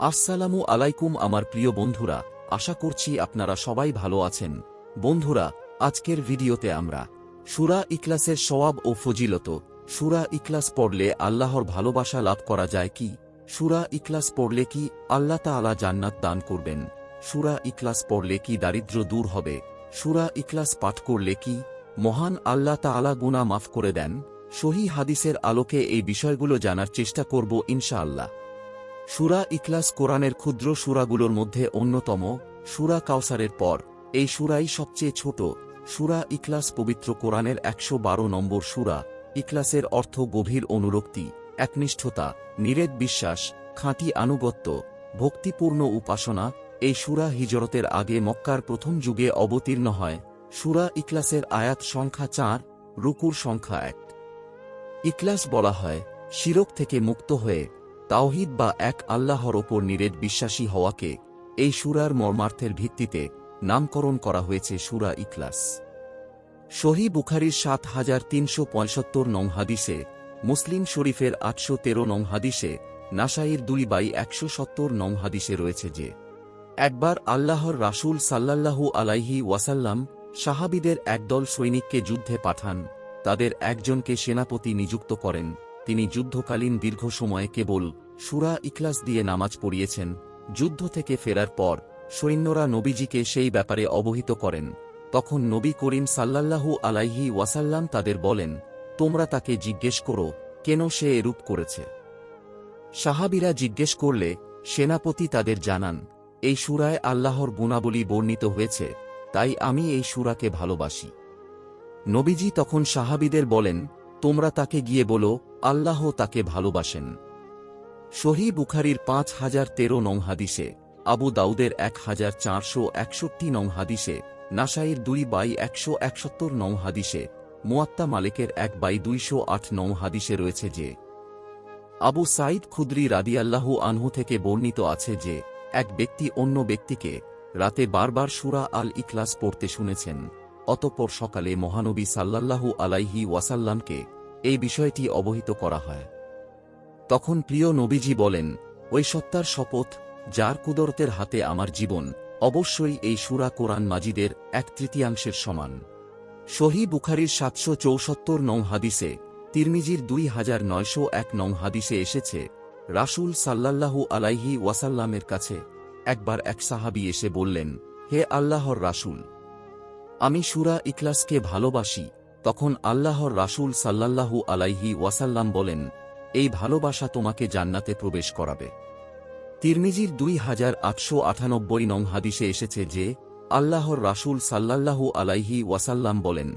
আসসালামু আলাইকুম আমার প্রিয় বন্ধুরা, আশা করছি আপনারা সবাই ভালো আছেন। বন্ধুরা, আজকের ভিডিওতে আমরা সুরা ইকলাসের সওয়াব ও ফজিলত। সুরা ইকলাস পড়লে আল্লাহর ভালোবাসা লাভ করা যায় কি? সুরা ইকলাস পড়লে কি আল্লাহ তাআলা জান্নাত দান করবেন? সুরা ইকলাস পড়লে কি দারিদ্র্য দূর হবে? সুরা ইকলাস পাঠ করলে কি মহান আল্লাহ তাআলা গুনাহ মাফ করে দেন? সহি হাদিসের আলোকে এই বিষয়গুলো জানার চেষ্টা করব ইনশাআল্লাহ। সুরা ইকলাস কোরআনের ক্ষুদ্র সুরাগুলোর মধ্যে অন্যতম, সুরা কাউসারের পর। এই সুরাই সবচেয়ে ছোট। সুরা ইকলাস পবিত্র কোরআনের একশো বারো নম্বর সুরা। ইকলাসের অর্থ গভীর অনুরক্তি, একনিষ্ঠতা নিরেট বিশ্বাস, খাঁটি আনুগত্য, ভক্তিপূর্ণ উপাসনা। এই সুরা হিজরতের আগে মক্কার প্রথম যুগে অবতীর্ণ হয়। সুরা ইকলাসের আয়াত সংখ্যা চার, রুকুর সংখ্যা এক। ইকলাস বলা হয়, শিরক থেকে মুক্ত হয়ে তাওহিদ বা এক আল্লাহর ওপর নিরেট বিশ্বাসী হওয়াকে এই সুরার মর্মার্থের ভিত্তিতে নামকরণ করা হয়েছে সুরা ইকলাস শহী বুখারির সাত হাজার তিনশো পঁয়সত্তর নং হাদিসে, মুসলিম শরীফের আটশো তেরো নং হাদিসে নাসাইর দুই বাই একশো সত্তর নং হাদিসে রয়েছে যে, একবার আল্লাহর রাসূল সাল্লাল্লাহু আলাইহি ওয়াসাল্লাম সাহাবিদের একদল সৈনিককে যুদ্ধে পাঠান, তাদের একজনকে সেনাপতি নিযুক্ত করেন। তিনি যুদ্ধকালীন দীর্ঘ সময়ে কেবল সুরা ইকলাস দিয়ে নামাজ পড়িয়েছেন। যুদ্ধ থেকে ফেরার পর সৈন্যরা নবীজিকে সেই ব্যাপারে অবহিত করেন। তখন নবী করিম সাল্লাল্লাহু আলাইহি ওয়াসাল্লাম তাদের বলেন, তোমরা তাকে জিজ্ঞেস করো, কেন সে এরূপ করেছে? সাহাবিরা জিজ্ঞেস করলে, সেনাপতি তাদের জানান, এই সুরায় আল্লাহর গুণাবলী বর্ণিত হয়েছে, তাই আমি এই সুরাকে ভালোবাসি। নবীজি তখন সাহাবিদের বলেন তোমরা তাকে গিয়ে বলো, আল্লাহ তাকে ভালোবাসেন। শহী বুখারির পাঁচ হাজার তেরো নং হাদিসে, আবু দাউদের এক হাজার চারশো একষট্টি নং হাদিসে, নাসাইর দুই বাই একশো একসত্তর নং হাদিসে, মুয়াত্তা মালিকের এক বাই দুইশো আট নং হাদিসে রয়েছে যে, আবু সাইদ খুদ্রি রাদিয়াল্লাহু আনহু থেকে বর্ণিত আছে যে, এক ব্যক্তি অন্য ব্যক্তিকে রাতে বারবার সুরা আল ইখলাস পড়তে শুনেছেন, অতঃপর সকালে মহানবী সাল্লাল্লাহু আলাইহি ওয়াসাল্লামকে এই বিষয়টি অবহিত করা হয়। তখন প্রিয় নবীজি বলেন, ওই সত্তার শপথ, যার কুদরতের হাতে আমার জীবন, অবশ্যই এই সুরা কোরআন মাজিদের এক তৃতীয়াংশের সমান। শহী বুখারির সাতশো চৌসত্তর নং হাদিসে, তিরমিজির দুই হাজার নয়শো এক নং হাদিসে এসেছে, রাসূল সাল্লাল্লাহু আলাইহি ওয়াসাল্লামের কাছে একবার এক সাহাবি এসে বললেন, হে আল্লাহর রাসূল, আমি সুরা ইখলাসকে ভালোবাসি তখন আল্লাহর রাসূল সাল্লাল্লাহু আলাইহি ওয়াসাল্লাম বলেন, এই ভালোবাসা তোমাকে জান্নাতে প্রবেশ করাবে। তিরমিজির দুই হাজার আটশো আটানব্বই নং হাদিসে এসেছে যে, আল্লাহর রাসূল সাল্লাল্লাহু আলাইহি ওয়াসাল্লাম বলেন,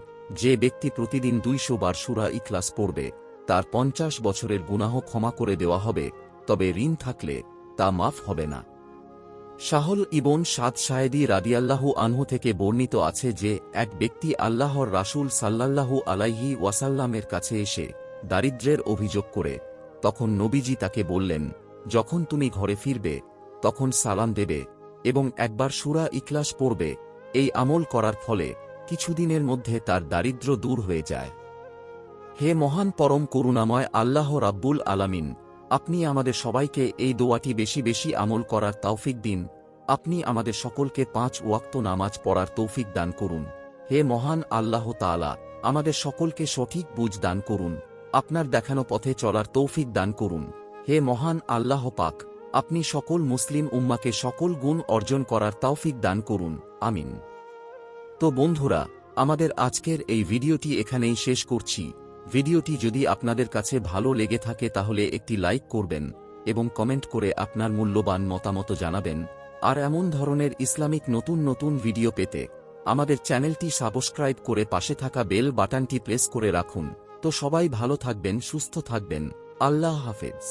যে ব্যক্তি প্রতিদিন দুইশো বার সুরা ইখলাস পড়বে, তার পঞ্চাশ বছরের গুনাহ ক্ষমা করে দেওয়া হবে, তবে ঋণ থাকলে তা মাফ হবে না। শাহল ইবন সাদ সায়েদি রাদিয়াল্লাহু আনহু থেকে বর্ণিত আছে যে, এক ব্যক্তি আল্লাহর রাসূল সাল্লাল্লাহু আলাইহি ওয়াসাল্লামের কাছে এসে দারিদ্র্যের অভিযোগ করে, তখন নবীজি তাকে বললেন, যখন তুমি ঘরে ফিরবে, তখন সালাম দেবে এবং একবার সুরা ইকলাস পড়বে। এই আমল করার ফলে কিছুদিনের মধ্যে তার দারিদ্র্য দূর হয়ে যায়। হে মহান পরম করুণাময় আল্লাহ রাব্বুল আলামিন আপনি আমাদের সবাইকে এই দোয়াটি বেশি বেশি আমল করার তৌফিক দিন। আপনি আমাদের সকলকে পাঁচ ওয়াক্ত নামাজ পড়ার তৌফিক দান করুন। হে মহান আল্লাহ তাআলা, আমাদের সকলকে সঠিক বুঝ দান করুন। আপনার দেখানো পথে চলার তৌফিক দান করুন। হে মহান আল্লাহ পাক, আপনি সকল মুসলিম উম্মাকে সকল গুণ অর্জন করার তৌফিক দান করুন। আমিন। তো বন্ধুরা, আমাদের আজকের এই ভিডিওটি এখানেই শেষ করছি। ভিডিওটি যদি আপনাদের কাছে ভালো লেগে থাকে তাহলে একটি লাইক করবেন এবং কমেন্ট করে আপনার মূল্যবান মতামত জানাবেন। আর এমন ধরনের ইসলামিক নতুন নতুন ভিডিও পেতে আমাদের চ্যানেলটি সাবস্ক্রাইব করে পাশে থাকা বেল বাটনটি প্রেস করে রাখুন। তো সবাই ভালো থাকবেন, সুস্থ থাকবেন। আল্লাহ হাফেজ।